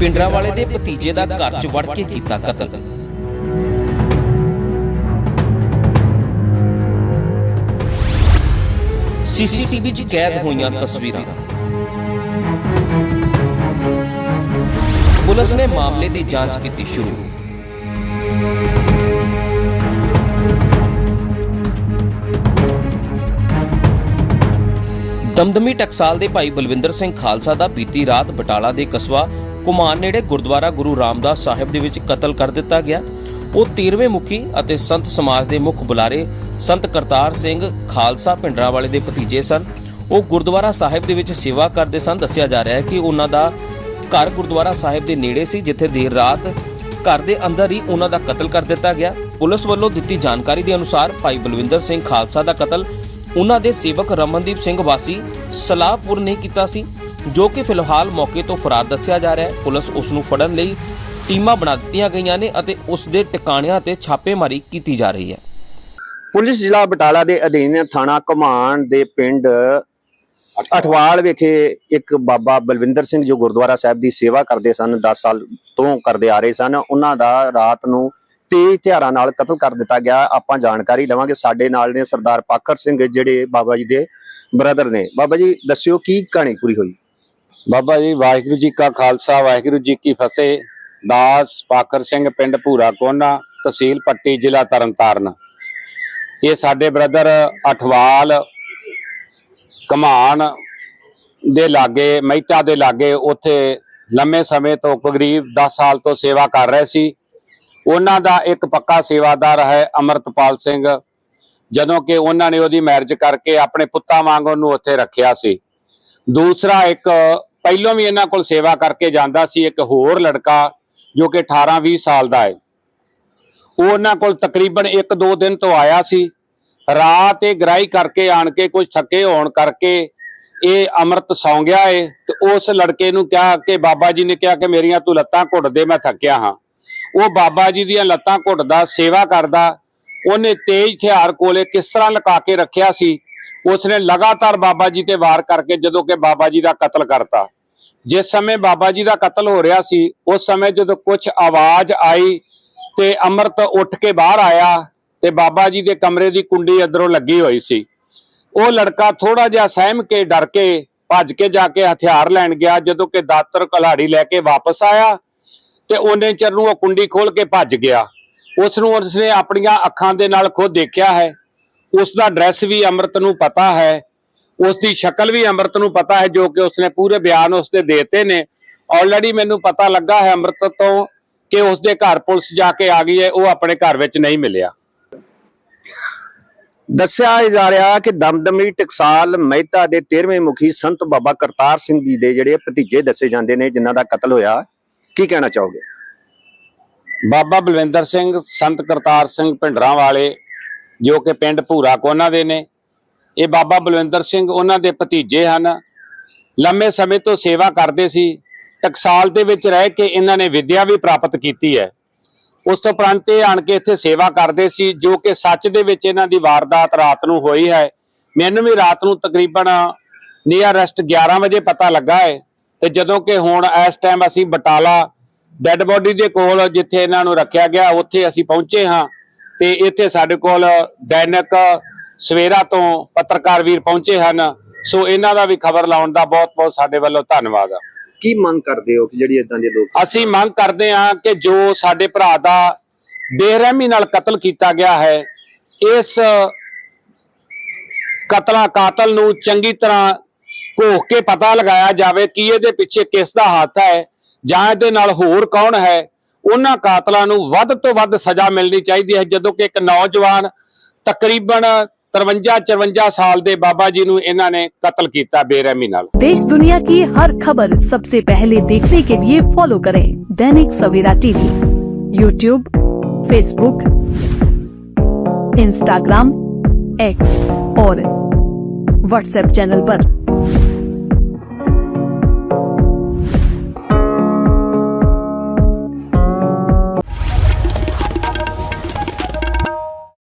ਪਿੰਡਰਾਵਾਲੇ ਦੇ ਭਤੀਜੇ ਦਾ ਘਰ 'ਚ ਵੜ ਕੇ ਕੀਤਾ ਕਤਲ। ਸੀਸੀਟੀਵੀ 'ਚ ਕੈਦ ਹੋਈਆਂ ਤਸਵੀਰਾਂ। ਪੁਲਿਸ ਨੇ ਮਾਮਲੇ ਦੀ ਜਾਂਚ ਕੀਤੀ ਸ਼ੁਰੂ। ਦਮਦਮੀ ਟਕਸਾਲ ਦੇ ਭਾਈ ਬਲਵਿੰਦਰ ਸਿੰਘ ਖਾਲਸਾ ਦਾ ਬੀਤੀ ਰਾਤ ਬਟਾਲਾ ਦੇ ਕਸਬਾ ਕੁਮਾਨ ਨੇੜੇ ਗੁਰਦੁਆਰਾ ਗੁਰੂ ਰਾਮਦਾਸ ਸਾਹਿਬ ਦੇ ਵਿੱਚ ਕਤਲ ਕਰ ਦਿੱਤਾ ਗਿਆ। ਉਹ 13ਵੇਂ ਮੁਖੀ ਅਤੇ ਸੰਤ ਸਮਾਜ ਦੇ ਮੁੱਖ ਬੁਲਾਰੇ ਸੰਤ ਕਰਤਾਰ ਸਿੰਘ ਖਾਲਸਾ ਪਿੰਡਰਾਂ ਵਾਲੇ ਦੇ ਭਤੀਜੇ ਸਨ। ਉਹ ਗੁਰਦੁਆਰਾ ਸਾਹਿਬ ਦੇ ਵਿੱਚ ਸੇਵਾ ਕਰਦੇ ਸਨ। ਦੱਸਿਆ ਜਾ ਰਿਹਾ ਹੈ ਕਿ ਉਹਨਾਂ ਦਾ ਘਰ ਗੁਰਦੁਆਰਾ ਸਾਹਿਬ ਦੇ ਨੇੜੇ ਸੀ, ਜਿੱਥੇ ਦੇਰ ਰਾਤ ਘਰ ਦੇ ਅੰਦਰ ਹੀ ਉਹਨਾਂ ਦਾ ਕਤਲ ਕਰ ਦਿੱਤਾ ਗਿਆ। ਪੁਲਿਸ ਵੱਲੋਂ ਦਿੱਤੀ ਜਾਣਕਾਰੀ ਦੇ ਅਨੁਸਾਰ ਭਾਈ ਬਲਵਿੰਦਰ ਸਿੰਘ ਖਾਲਸਾ ਦਾ ਕਤਲ। ਉਹਨਾਂ ਦੇ ਸੇਵਕ ਰਮਨਦੀਪ ਸਿੰਘ ਵਾਸੀ ਸਲਾਹਪੁਰ ਨੇ ਕੀਤਾ ਸੀ। ਜੋ ਕਿ ਫਿਲਹਾਲ ਮੌਕੇ ਤੋਂ ਫਰਾਰ ਦੱਸਿਆ ਜਾ ਰਿਹਾ ਹੈ। ਪੁਲਿਸ ਉਸ ਨੂੰ ਫੜਨ ਲਈ ਟੀਮਾਂ ਬਣਾ ਦਿੱਤੀਆਂ ਗਈਆਂ ਨੇ ਅਤੇ ਉਸ ਦੇ ਟਿਕਾਣਿਆਂ ਤੇ ਛਾਪੇਮਾਰੀ ਕੀਤੀ ਜਾ ਰਹੀ ਹੈ। ਪੁਲਿਸ ਜ਼ਿਲ੍ਹਾ ਬਟਾਲਾ ਦੇ ਅਧੀਨ ਥਾਣਾ ਘਮਾਣ ਦੇ ਪਿੰਡ ਅਠਵਾਲ ਵਿਖੇ ਇੱਕ ਬਾਬਾ ਬਲਵਿੰਦਰ ਸਿੰਘ ਜੋ ਗੁਰਦੁਆਰਾ ਸਾਹਿਬ ਦੀ ਸੇਵਾ ਕਰਦੇ ਸਨ 10 ਸਾਲ ਤੋਂ ਕਰਦੇ ਆ ਰਹੇ ਸਨ। ਉਹਨਾਂ ਦਾ ਰਾਤ ਨੂੰ ਤੇਜ਼ ਹਥਿਆਰਾਂ ਨਾਲ ਕਤਲ ਕਰ ਦਿੱਤਾ ਗਿਆ। ਆਪਾਂ ਜਾਣਕਾਰੀ ਲਵਾਂਗੇ ਸਾਡੇ ਨਾਲ ਨੇ ਸਰਦਾਰ ਪਾਖਰ ਸਿੰਘ, ਜਿਹੜੇ ਬਾਬਾ ਜੀ ਦੇ ਬ੍ਰਦਰ ਨੇ। ਬਾਬਾ ਜੀ, ਦੱਸਿਓ ਕੀ ਕਹਾਣੀ ਪੂਰੀ ਹੋਈ? ਬਾਬਾ ਜੀ, ਵਾਹਿਗੁਰੂ ਜੀ ਕਾ ਖਾਲਸਾ, ਵਾਹਿਗੁਰੂ ਜੀ ਕੀ ਫਤਿਹ। ਦਾਸ ਪਾਕਰ ਸਿੰਘ ਪਿੰਡ ਭੂਰਾ ਕੋਨਾ, ਤਹਿਸੀਲ ਪੱਟੀ, ਜ਼ਿਲ੍ਹਾ ਤਰਨਤਾਰਨ। ਇਹ ਸਾਡੇ ਬ੍ਰਦਰ ਅਠਵਾਲ ਕਮਾਨ ਦੇ ਲਾਗੇ, ਮਹਿਤਾ ਦੇ ਲਾਗੇ, ਉੱਥੇ ਲੰਮੇ ਸਮੇਂ ਤੋਂ ਕਰੀਬ 10 ਸਾਲ ਤੋਂ ਸੇਵਾ ਕਰ ਰਹੇ ਸੀ। ਉਹਨਾਂ ਦਾ ਇੱਕ ਪੱਕਾ ਸੇਵਾਦਾਰ ਹੈ ਅਮਰਤਪਾਲ ਸਿੰਘ, ਜਦੋਂ ਕਿ ਉਹਨਾਂ ਨੇ ਉਹਦੀ ਮੈਰਿਜ ਕਰਕੇ ਆਪਣੇ ਪੁੱਤਾਂ ਵਾਂਗ ਉਹਨੂੰ ਉੱਥੇ ਰੱਖਿਆ ਸੀ। ਦੂਸਰਾ ਇੱਕ, ਪਹਿਲੋਂ ਵੀ ਇਹਨਾਂ ਕੋਲ ਸੇਵਾ ਕਰਕੇ ਜਾਂਦਾ ਸੀ ਇੱਕ ਹੋਰ ਲੜਕਾ ਜੋ ਕਿ 18 20 ਸਾਲ ਦਾ ਹੈ। ਉਹ ਉਹਨਾਂ ਕੋਲ ਤਕਰੀਬਨ 1-2 ਦਿਨ ਤੋਂ ਆਇਆ ਸੀ। ਰਾਤ ਇਹ ਗ੍ਰਾਈ ਕਰਕੇ ਆਣ ਕੇ ਕੁਝ ਥੱਕੇ ਹੋਣ ਕਰਕੇ ਇਹ ਅੰਮ੍ਰਿਤ ਸੌਂ ਗਿਆ ਏ ਤੇ ਉਸ ਲੜਕੇ ਨੂੰ ਕਿਹਾ ਕਿ ਬਾਬਾ ਜੀ ਨੇ ਕਿਹਾ ਕਿ ਮੇਰੀਆਂ ਤੂੰ ਲੱਤਾਂ ਘੁੱਟ ਦੇ, ਮੈਂ ਥੱਕਿਆ ਹਾਂ। ਉਹ ਬਾਬਾ ਜੀ ਦੀਆਂ ਲੱਤਾਂ ਘੁੱਟਦਾ, ਸੇਵਾ ਕਰਦਾ, ਉਹਨੇ ਤੇਜ਼ ਹਥਿਆਰ ਕੋਲੇ ਕਿਸ ਤਰ੍ਹਾਂ ਲੁਕਾ ਕੇ ਰੱਖਿਆ ਸੀ ਉਸਨੇ ਲਗਾਤਾਰ ਬਾਬਾ ਜੀ ਤੇ ਵਾਰ ਕਰਕੇ ਜਦੋਂ ਕਿ ਬਾਬਾ ਜੀ ਦਾ ਕਤਲ ਕਰਤਾ। ਜਿਸ ਸਮੇਂ ਬਾਬਾ ਜੀ ਦਾ ਕਤਲ ਹੋ ਰਿਹਾ ਸੀ, ਉਸ ਸਮੇਂ ਜਦੋਂ ਕੁਝ ਆਵਾਜ਼ ਆਈ ਤੇ ਅੰਮ੍ਰਿਤ ਉੱਠ ਕੇ ਬਾਹਰ ਆਇਆ ਤੇ ਬਾਬਾ ਜੀ ਦੇ ਕਮਰੇ ਦੀ ਕੁੰਡੀ ਅੰਦਰੋਂ ਲੱਗੀ ਹੋਈ ਸੀ। ਉਹ ਲੜਕਾ ਥੋੜਾ ਜਿਹਾ ਸਹਿਮ ਕੇ ਡਰ ਕੇ ਭੱਜ ਕੇ ਜਾ ਕੇ ਹਥਿਆਰ ਲੈਣ ਗਿਆ, ਜਦੋਂ ਕਿ ਦਾਤਰ ਕਲਾੜੀ ਲੈ ਕੇ ਵਾਪਸ ਆਇਆ ਤੇ ਉਹਨੇ ਚਿਰ ਨੂੰ ਉਹ ਕੁੰਡੀ ਖੋਲ ਕੇ ਭੱਜ ਗਿਆ। ਉਸ ਨੂੰ ਉਸਨੇ ਆਪਣੀਆਂ ਅੱਖਾਂ ਦੇ ਨਾਲ ਖੁਦ ਦੇਖਿਆ ਹੈ। ਉਸ ਦਾ ਐਡਰੈਸ ਵੀ ਅੰਮ੍ਰਿਤ ਨੂੰ ਪਤਾ ਹੈ ਉਸ ਦੀ ਸ਼ਕਲ ਵੀ ਅੰਮ੍ਰਿਤ ਨੂੰ ਪਤਾ ਹੈ ਜੋ ਕਿ ਉਸਨੇ ਪੂਰੇ ਬਿਆਨ ਉਸਦੇ ਦੇਤੇ ਨੇ। ਆਲਰੇਡੀ ਮੈਨੂੰ ਪਤਾ ਲੱਗਾ ਹੈ ਅੰਮ੍ਰਿਤ ਤੋਂ ਕਿ ਉਸ ਦੇ ਘਰ ਪੁਲਿਸ ਜਾ ਕੇ ਆ ਗਈ ਹੈ ਉਹ ਆਪਣੇ ਘਰ ਵਿੱਚ ਨਹੀਂ ਮਿਲਿਆ। ਦੱਸਿਆ ਜਾ ਰਿਹਾ ਕਿ ਦਮਦਮੀ ਟਕਸਾਲ ਮਹਿਤਾ ਦੇ 13ਵੇਂ ਮੁਖੀ ਸੰਤ ਬਾਬਾ ਕਰਤਾਰ ਸਿੰਘ ਜੀ ਦੇ ਜਿਹੜੇ ਭਤੀਜੇ ਦੱਸੇ ਜਾਂਦੇ ਨੇ ਜਿਨ੍ਹਾਂ ਦਾ ਕਤਲ ਹੋਇਆ ਕੀ ਕਹਿਣਾ ਚਾਹੋਗੇ? ਬਾਬਾ ਬਲਵਿੰਦਰ ਸਿੰਘ ਸੰਤ ਕਰਤਾਰ ਸਿੰਘ ਭਿੰਡਰਾਂ ਵਾਲੇ ਜੋ ਕਿ ਪਿੰਡ ਭੂਰਾ ਕੋਨਾ ਦੇ ਨੇ। ਇਹ ਬਾਬਾ ਬਲਵਿੰਦਰ ਸਿੰਘ ਉਹਨਾਂ ਦੇ ਭਤੀਜੇ ਹਨ। ਲੰਮੇ ਸਮੇਂ ਤੋਂ ਸੇਵਾ ਕਰਦੇ ਸੀ। ਟਕਸਾਲ ਦੇ ਵਿੱਚ ਰਹਿ ਕੇ ਇਹਨਾਂ ਨੇ ਵਿੱਦਿਆ ਵੀ ਪ੍ਰਾਪਤ ਕੀਤੀ ਹੈ। ਉਸ ਤੋਂ ਉਪਰੰਤ ਇਹ ਆਣ ਕੇ ਇੱਥੇ ਸੇਵਾ ਕਰਦੇ ਸੀ, ਜੋ ਕਿ ਸੱਚ ਦੇ ਵਿੱਚ ਇਹਨਾਂ ਦੀ ਵਾਰਦਾਤ ਰਾਤ ਨੂੰ ਹੋਈ ਹੈ। ਮੈਨੂੰ ਵੀ ਰਾਤ ਨੂੰ ਤਕਰੀਬਨ ਨੀਅਰ ਰੈਸਟ 11 ਵਜੇ ਪਤਾ ਲੱਗਾ ਹੈ। ਤੇ ਜਦੋਂ ਕਿ ਹੁਣ ਇਸ ਟਾਈਮ ਅਸੀਂ ਬਟਾਲਾ ਡੈੱਡ ਬੋਡੀ ਦੇ ਕੋਲ ਜਿੱਥੇ ਇਹਨਾਂ ਨੂੰ ਰੱਖਿਆ ਗਿਆ, ਉੱਥੇ ਅਸੀਂ ਪਹੁੰਚੇ ਹਾਂ। ਤੇ ਇੱਥੇ ਸਾਡੇ ਕੋਲ ਦੈਨਿਕ ਸਵੇਰਾ ਤੋਂ ਪੱਤਰਕਾਰ ਵੀਰ ਪਹੁੰਚੇ ਹਨ। ਸੋ ਇਹਨਾਂ ਦਾ ਵੀ ਖਬਰ ਲਾਉਣ ਦਾ ਬਹੁਤ ਬਹੁਤ ਸਾਡੇ ਵੱਲੋਂ ਧੰਨਵਾਦ। ਆ ਕੀ ਮੰਗ ਕਰਦੇ ਹੋ ਕਿ ਜਿਹੜੀ ਇਦਾਂ ਦੇ ਲੋਕ ਅਸੀਂ ਮੰਗ ਕਰਦੇ ਹਾਂ ਕਿ ਜੋ ਸਾਡੇ ਭਰਾ ਦਾ ਬੇਰਹਿਮੀ ਨਾਲ ਕਤਲ ਕੀਤਾ ਗਿਆ ਹੈ ਇਸ ਕਤਲਾ ਕਾਤਲ ਨੂੰ ਚੰਗੀ ਤਰ੍ਹਾਂ ਘੋਖ ਕੇ ਪਤਾ ਲਗਾਇਆ ਜਾਵੇ ਕਿ ਇਹਦੇ ਪਿੱਛੇ ਕਿਸ ਦਾ ਹੱਥ ਹੈ ਜਾਂ ਇਹਦੇ ਨਾਲ ਹੋਰ ਕੌਣ ਹੈ। ਉਹਨਾਂ ਕਾਤਲਾਂ ਨੂੰ ਵੱਧ ਤੋਂ ਵੱਧ ਸਜ਼ਾ ਮਿਲਣੀ ਚਾਹੀਦੀ ਹੈ ਜਦੋਂ ਕਿ ਇੱਕ ਨੌਜਵਾਨ ਤਕਰੀਬਨ 53 54 ਸਾਲ ਦੇ ਬਾਬਾ ਜੀ ਨੂੰ ਇਹਨਾਂ ਨੇ ਕਤਲ ਕੀਤਾ ਬੇਰਹਿਮੀ ਨਾਲ देश दुनिया की हर खबर सबसे पहले देखने के लिए फॉलो करें Dainik Savera TV YouTube Facebook Instagram X और व्हाट्सएप चैनल पर।